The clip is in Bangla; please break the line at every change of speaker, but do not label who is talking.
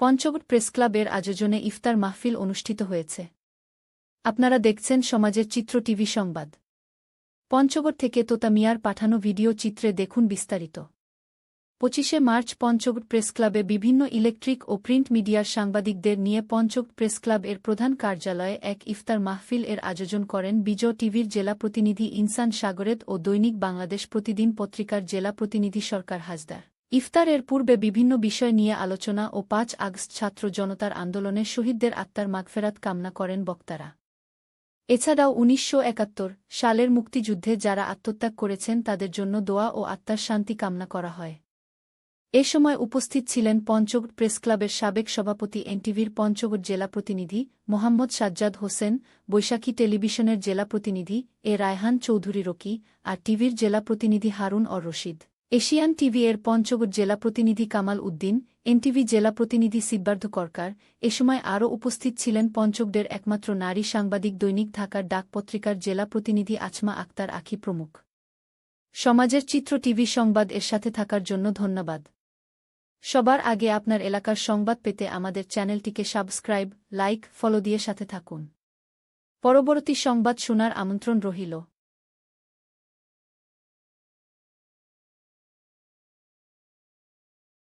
পঞ্চগড় প্রেসক্লাবের আয়োজনে ইফতার মাহফিল অনুষ্ঠিত হয়েছে। আপনারা দেখছেন সমাজের চিত্র টিভি সংবাদ। পঞ্চগড় থেকে তোতা মিয়ার পাঠানো ভিডিও চিত্রে দেখুন বিস্তারিত। পঁচিশে মার্চ পঞ্চগড় প্রেসক্লাবে বিভিন্ন ইলেকট্রিক ও প্রিন্ট মিডিয়ার সাংবাদিকদের নিয়ে পঞ্চগড় প্রেসক্লাব এর প্রধান কার্যালয়ে এক ইফতার মাহফিল এর আয়োজন করেন বিজয় টিভির জেলা প্রতিনিধি ইনসান সাগরেত ও দৈনিক বাংলাদেশ প্রতিদিন পত্রিকার জেলা প্রতিনিধি সরকার হাজদার ইফতার এর পূর্বে বিভিন্ন বিষয় নিয়ে আলোচনা ও পাঁচ আগস্ট ছাত্র জনতার আন্দোলনে শহীদদের আত্মার মাগফেরাত কামনা করেন বক্তারা। এছাড়াও উনিশশো একাত্তর সালের মুক্তিযুদ্ধে যারা আত্মত্যাগ করেছেন তাদের জন্য দোয়া ও আত্মার শান্তি কামনা করা হয়। এ সময় উপস্থিত ছিলেন পঞ্চগড় প্রেসক্লাবের সাবেক সভাপতি এনটিভির পঞ্চগড় জেলা প্রতিনিধি মোহাম্মদ সাজ্জাদ হোসেন, বৈশাখী টেলিভিশনের জেলা প্রতিনিধি এ রায়হান চৌধুরী রকি আর টিভির জেলা প্রতিনিধি হারুন অর রশিদ। এশিয়ান টিভি এর পঞ্চগড় জেলা প্রতিনিধি কামাল উদ্দিন, এনটিভি জেলা প্রতিনিধি সিদ্ধার্থ করকার এ সময় আরও উপস্থিত ছিলেন পঞ্চগড়ের একমাত্র নারী সাংবাদিক দৈনিক ঢাকার ডাক পত্রিকার জেলা প্রতিনিধি আছমা আক্তার আখি প্রমুখ। সমাজের চিত্র টিভি সংবাদ এর সাথে থাকার জন্য ধন্যবাদ। সবার আগে আপনার এলাকার সংবাদ পেতে আমাদের চ্যানেলটিকে সাবস্ক্রাইব, লাইক, ফলো দিয়ে সাথে থাকুন। পরবর্তী সংবাদ শোনার আমন্ত্রণ রহিল